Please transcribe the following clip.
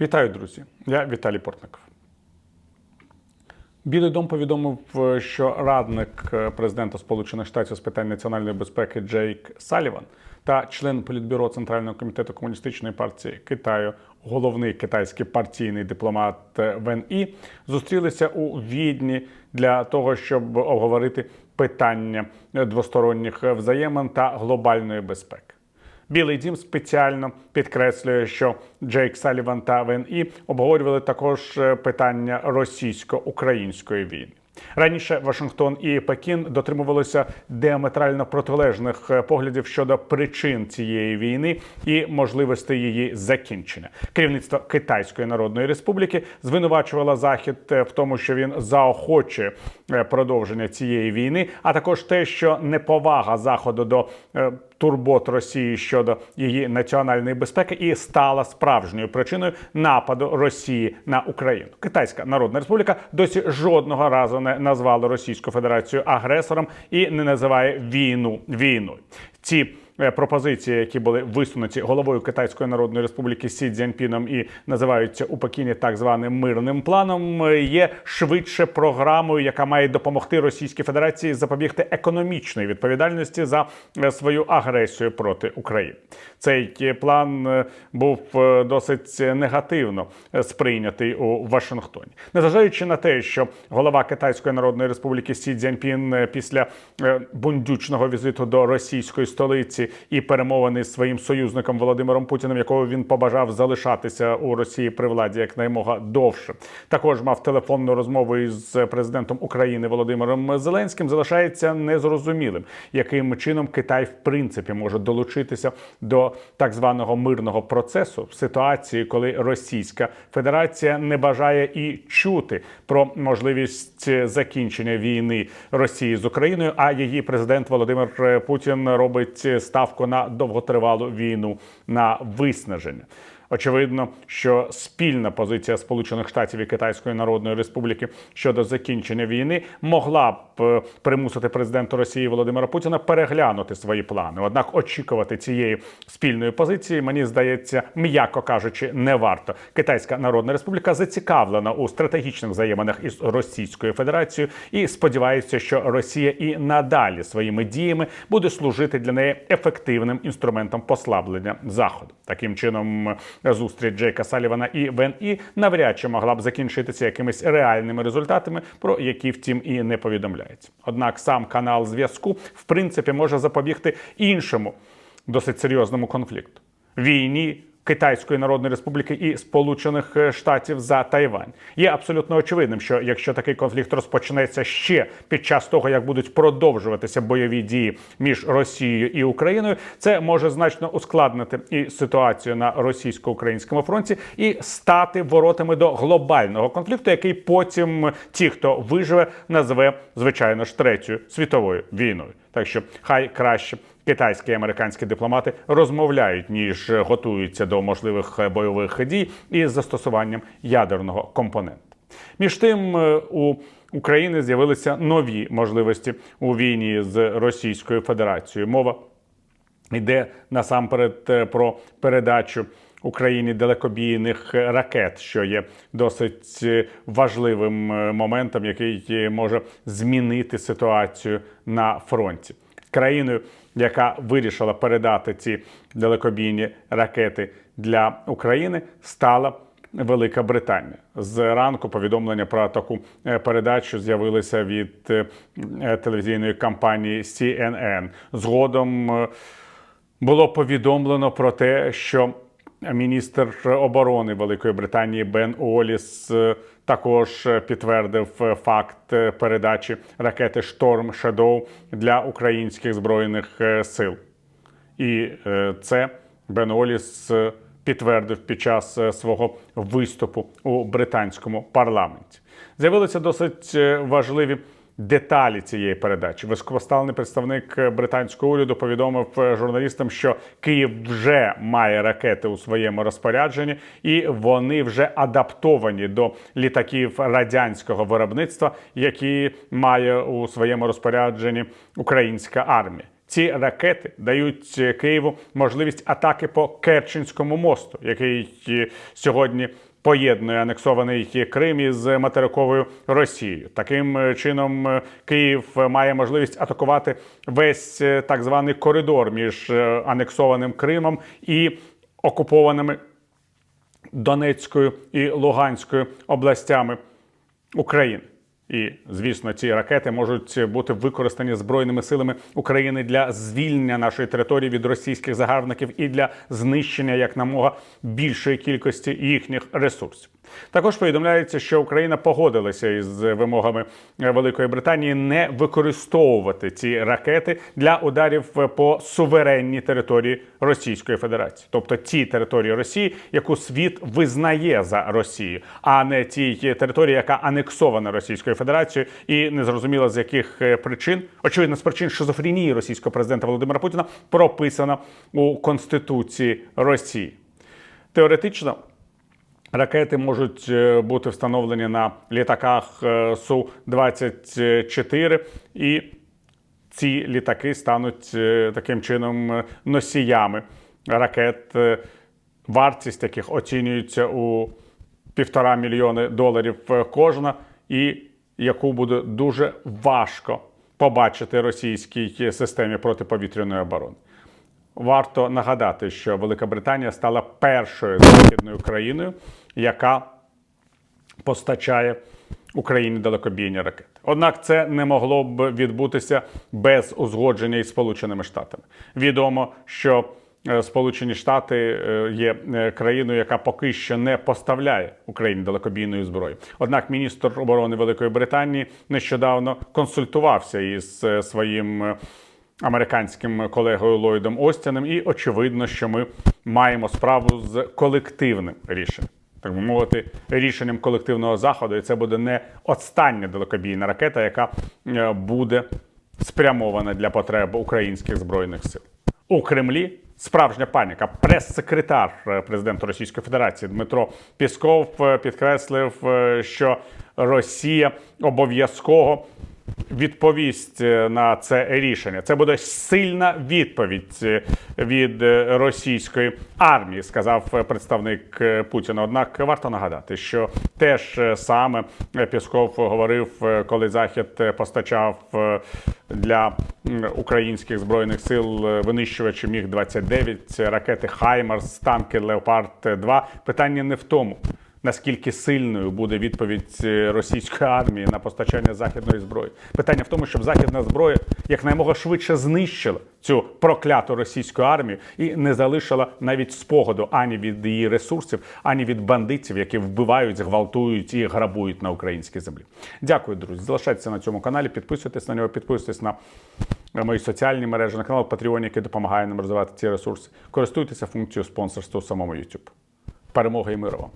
Вітаю, друзі! Я Віталій Портников. Білий дом повідомив, що радник е, президента Сполучених Штатів з питань національної безпеки Джейк Саліван та член політбюро Центрального комітету комуністичної партії Китаю, головний китайський партійний дипломат е, Вен І, зустрілися у Відні для того, щоб обговорити питання двосторонніх взаємин та глобальної безпеки. Білий дім спеціально підкреслює, що Джейк Саліван та Вен І обговорювали також е, питання російсько-української війни. Раніше Вашингтон і Пекін дотримувалися діаметрально протилежних е, поглядів щодо причин цієї війни і можливостей її закінчення. Керівництво Китайської Народної Республіки звинувачувало Захід е, в тому, що він заохочує е, продовження цієї війни, а також те, що неповага заходу до турбот Росії щодо її національної безпеки і стала справжньою причиною нападу Росії на Україну. Китайська Народна Республіка досі жодного разу не назвала Російську Федерацію агресором і не називає війну війною. Ці пропозиції, які були висунуті головою Китайської Народної Республіки Сі Цзяньпіном і називаються у Пекіні так званим мирним планом, е, є швидше програмою, яка має допомогти Російській Федерації запобігти економічної відповідальності за е, свою агресію проти України. Цей е, план е, був е, досить негативно е, сприйнятий у Вашингтоні, незважаючи на те, що голова Китайської Народної Республіки Сі Цзяньпін е, після е, бундючного візиту до російської столиці і перемовини з своїм союзником Володимиром Путіним, якого він побажав залишатися у Росії при владі якнаймога довше. Також мав телефонну розмову із президентом України Володимиром Зеленським. Залишається незрозумілим, яким чином Китай в принципі може долучитися до так званого мирного процесу в ситуації, коли Російська Федерація не бажає і чути про можливість закінчення війни Росії з Україною. А її президент Володимир Путін робить ставку на довготривалу війну на виснаження. Очевидно, що спільна позиція Сполучених Штатів і Китайської Народної Республіки щодо закінчення війни могла б е, примусити президента Росії Володимира Путіна переглянути свої плани. Однак очікувати цієї спільної позиції, мені здається, м'яко кажучи, не варто. Китайська Народна Республіка зацікавлена у стратегічних взаєминах із Російською Федерацією і сподівається, що Росія і надалі своїми діями буде служити для неї ефективним інструментом послаблення заходу. Таким чином, зустріч Джейка Салівана і Вен І навряд чи могла б закінчитися якимись реальними результатами, про які втім і не повідомляється. Однак сам канал зв'язку в принципі може запобігти іншому досить серйозному конфлікту війні. Китайської Народної Республіки і Сполучених Штатів за Тайвань є абсолютно очевидним, що якщо такий конфлікт розпочнеться ще під час того, як будуть продовжуватися бойові дії між Росією і Україною, це може значно ускладнити і ситуацію на російсько-українському фронті і стати воротами до глобального конфлікту, який потім ті, хто виживе, назве звичайно ж третьою світовою війною. Так що хай краще китайські і американські дипломати розмовляють ніж готуються до можливих бойових дій із застосуванням ядерного компоненту. Між тим е, у України з'явилися нові можливості у війні з Російською Федерацією. Мова йде насамперед е, про передачу. Україні далекобійних ракет, що є досить е, важливим е, моментом, який е, може змінити ситуацію на фронті. Країною, яка вирішила передати ці далекобійні ракети для України, стала Велика Британія. З ранку повідомлення про таку е, передачу з'явилися від е, телевізійної компанії CNN. Згодом е, було повідомлено про те, що міністр оборони Великої Британії Бен Уоліс е, також е, підтвердив е, факт е, передачі ракети Шторм Shadow для українських збройних сил. І це Бен Оліс підтвердив під час свого виступу у британському парламенті. З'явилися досить важливі деталі цієї передачі. Високопоставлений представник британського уряду повідомив е, журналістам, що Київ вже має ракети у своєму розпорядженні, і вони вже адаптовані до літаків радянського виробництва, які має у своєму розпорядженні українська армія. Ці ракети дають Києву можливість атаки по Керченському мосту, який е, сьогодні поєднує анексований Крим із материковою Росією. Таким е, чином е, Київ має можливість атакувати весь е, так званий коридор між е, анексованим Кримом і окупованими Донецькою і Луганською областями України. І, звісно, ці ракети можуть бути використані збройними силами України для звільнення нашої території від російських загарбників і для знищення як намога більшої кількості їхніх ресурсів. Також повідомляється, що Україна погодилася із вимогами Великої Британії не використовувати ці ракети для ударів по суверенній території Російської Федерації, тобто ті території Росії, яку світ визнає за Росією, а не тій території, яка анексована Російською Федерацією, і незрозуміло з яких е, причин, очевидно, з причин шизофренії російського президента Володимира Путіна прописано у Конституції Росії. Теоретично. Ракети можуть е, бути встановлені на літаках е, Су-24, і ці літаки стануть е, таким чином носіями ракет, вартість яких оцінюється у півтора мільйони доларів кожна, і яку буде дуже важко побачити російській системі протиповітряної оборони. Варто нагадати, що Велика Британія стала першою західною країною, яка постачає Україні далекобійні ракети. Однак це не могло б відбутися без узгодження із Сполученими Штатами. Відомо, що е, Сполучені Штати е, є е, країною, яка поки що не поставляє Україні далекобійної зброї. Однак міністр оборони Великої Британії нещодавно консультувався із своїм американським колегою Ллойдом Остіним, і очевидно, що ми маємо справу з колективним рішенням. Так би мовити, рішенням колективного заходу, і це буде не остання далекобійна ракета, яка е, буде спрямована для потреб українських збройних сил. У Кремлі справжня паніка. Прес-секретар е, президента Російської Федерації Дмитро Пісков е, підкреслив, що Росія обов'язково відповість е, на це рішення. Це буде сильна відповідь е, від е, російської армії, сказав представник Путіна. Однак варто нагадати, що теж саме Пісков говорив, коли Захід постачав для українських збройних сил винищувачі міг 29 ракети Хаймарс, танки Леопард 2 Питання не в тому наскільки сильною буде відповідь е, російської армії на постачання західної зброї. Питання в тому, щоб західна зброя якнаймога швидше знищила цю прокляту російську армію і не залишила навіть спогаду ані від її ресурсів, ані від бандитів, які вбивають, зґвалтують і грабують на українській землі. Дякую, друзі. Залишайтеся на цьому каналі, підписуйтесь на нього, підписуйтесь на мої соціальні мережі, на канал Patreon, який допомагає нам розвивати ці ресурси. Користуйтеся функцією спонсорства у самому YouTube. Перемоги і миру вам!